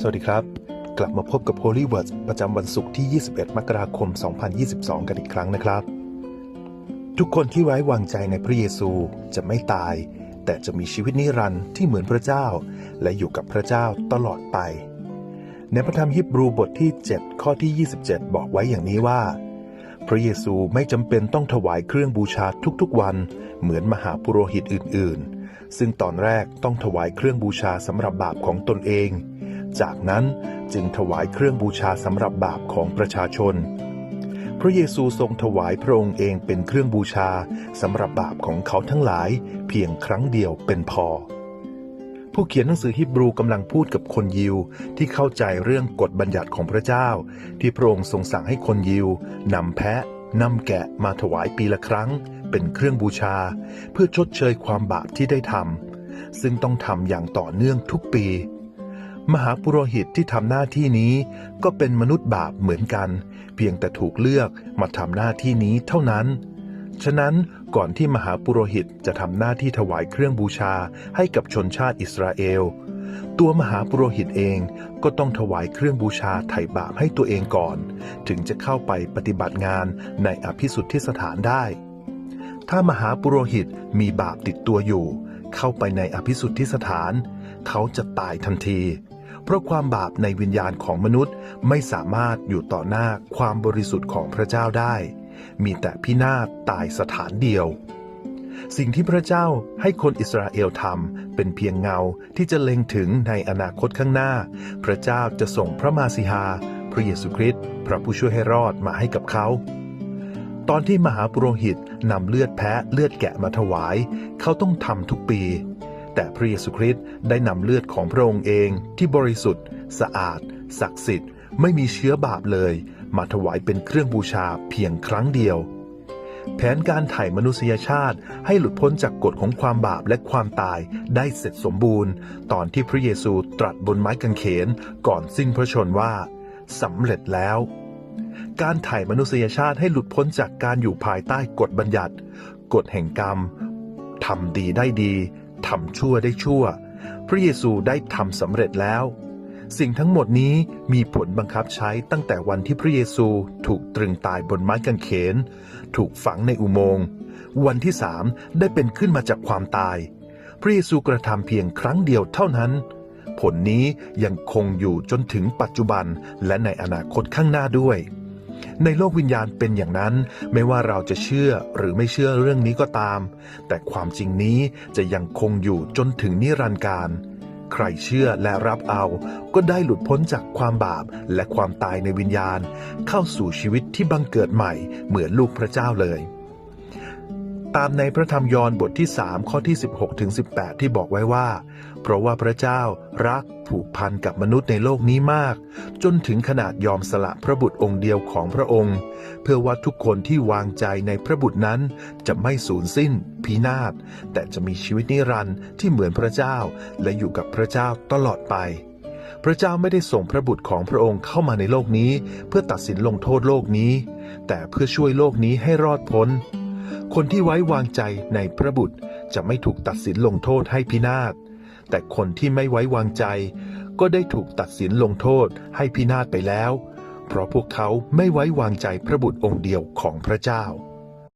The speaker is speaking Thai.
สวัสดีครับ กลับมาพบกับ Holy Words ประจำวันศุกร์ที่ 21 มกราคม 2022 กันอีกครั้งนะครับ ทุกคนที่ไว้วางใจในพระเยซูจะไม่ตาย แต่จะมีชีวิตนิรันดร์ที่เหมือนพระเจ้า และอยู่กับพระเจ้าตลอดไป ในพระธรรมฮิบรูบทที่ 7 ข้อที่ 27 บอกไว้อย่างนี้ว่า พระเยซูไม่จำเป็นต้องถวายเครื่องบูชาทุกๆวัน เหมือนมหาปุโรหิตอื่น ๆ ซึ่งตอนแรกต้องถวายเครื่องบูชาสำหรับบาปของตนเอง จากนั้นจึงถวายเครื่องบูชาสำหรับบาปของประชาชน พระเยซูทรงถวายพระองค์เองเป็นเครื่องบูชาสำหรับบาปของเขาทั้งหลาย เพียงครั้งเดียวเป็นพอ ผู้เขียนหนังสือฮิบรูกำลังพูดกับคนยิวที่เข้าใจเรื่องกฎบัญญัติของพระเจ้า ที่พระองค์ทรงสั่งให้คนยิวนำแพะนำแกะมาถวายปีละครั้ง เป็นเครื่องบูชา เพื่อชดเชยความบาปที่ได้ทำซึ่งต้องทำอย่างต่อเนื่องทุกปี มหาปุโรหิตที่ทำหน้าที่นี้ก็เป็นมนุษย์บาปเหมือนกัน เพียงแต่ถูกเลือกมาทำหน้าที่นี้เท่านั้น ฉะนั้นก่อนที่มหาปุโรหิตจะทำหน้าที่ถวายเครื่องบูชาให้กับชนชาติอิสราเอล ตัวมหาปุโรหิตเองก็ต้องถวายเครื่องบูชาไถ่บาปให้ตัวเองก่อน ถึงจะเข้าไปปฏิบัติงานในอภิสุทธิสถานได้ ถ้ามหาปุโรหิตมีบาปติดตัวอยู่ เข้าไปในอภิสุทธิสถาน เขาจะตายทันที เพราะความบาปในวิญญาณของมนุษย์ไม่สามารถอยู่ต่อหน้าความบริสุทธิ์ของพระเจ้าได้ มีแต่พินาศตายสถานเดียว สิ่งที่พระเจ้าให้คนอิสราเอลทำเป็นเพียงเงาที่จะเล็งถึงในอนาคตข้างหน้า พระเจ้าจะส่งพระมาสิฮาพระเยซูคริสต์พระผู้ช่วยให้รอดมาให้กับเขา ตอนที่มหาปุโรหิตนำเลือดแพะเลือดแกะมาถวาย เขาต้องทำทุกปี แต่พระเยซูคริสต์ได้นำเลือดของพระองค์เองที่บริสุทธิ์ สะอาด ศักดิ์สิทธิ์ ไม่มีเชื้อบาปเลย มาถวายเป็นเครื่องบูชาเพียงครั้งเดียว แผนการไถ่มนุษยชาติให้หลุดพ้นจากกฎของความบาปและความตายได้เสร็จสมบูรณ์ ตอนที่พระเยซูตรัสบนไม้กางเขนก่อนสิ้นพระชนว่าสำเร็จแล้ว การไถ่มนุษยชาติให้หลุดพ้นจากการอยู่ภายใต้กฎบัญญัติ กฎแห่งกรรมทำดีได้ดีทำชั่วได้ชั่ว พระเยซูได้ทำสำเร็จแล้ว สิ่งทั้งหมดนี้มีผลบังคับใช้ตั้งแต่วันที่พระเยซูถูกตรึงตายบนไม้กางเขน ถูกฝังในอุโมงค์วันที่สามได้เป็นขึ้นมาจากความตาย พระเยซูกระทำเพียงครั้งเดียวเท่านั้น ผลนี้ยังคงอยู่จนถึงปัจจุบันและในอนาคตข้างหน้าด้วย ในโลกวิญญาณเป็นอย่างนั้น ไม่ว่าเราจะเชื่อหรือไม่เชื่อเรื่องนี้ก็ตาม แต่ความจริงนี้จะยังคงอยู่จนถึงนิรันดร์การใครเชื่อและรับเอา ก็ได้หลุดพ้นจากความบาปและความตายในวิญญาณ เข้าสู่ชีวิตที่บังเกิดใหม่เหมือนลูกพระเจ้าเลย ตามในพระธรรมยอห์นบทที่ 3 ข้อที่ 16ถึง18 ที่บอกไว้ว่า เพราะว่าพระเจ้ารักผูกพันกับมนุษย์ในโลกนี้มาก จนถึงขนาดยอมสละพระบุตรองค์เดียวของพระองค์ เพื่อว่าทุกคนที่วางใจในพระบุตรนั้นจะไม่สูญสิ้น พินาศ แต่จะมีชีวิตนิรันดร์ที่เหมือนพระเจ้า และอยู่กับพระเจ้าตลอดไปพระเจ้าไม่ได้ส่งพระบุตรของพระองค์เข้ามาในโลกนี้ เพื่อตัดสินลงโทษโลกนี้ แต่เพื่อช่วยโลกนี้ให้รอดพ้น คนที่ไว้วางใจในพระบุตรจะไม่ถูกตัดสินลงโทษให้พินาศ แต่คนที่ไม่ไว้วางใจ ก็ได้ถูกตัดสินลงโทษให้พินาศไปแล้ว เพราะพวกเขาไม่ไว้วางใจพระบุตรองค์เดียวของพระเจ้า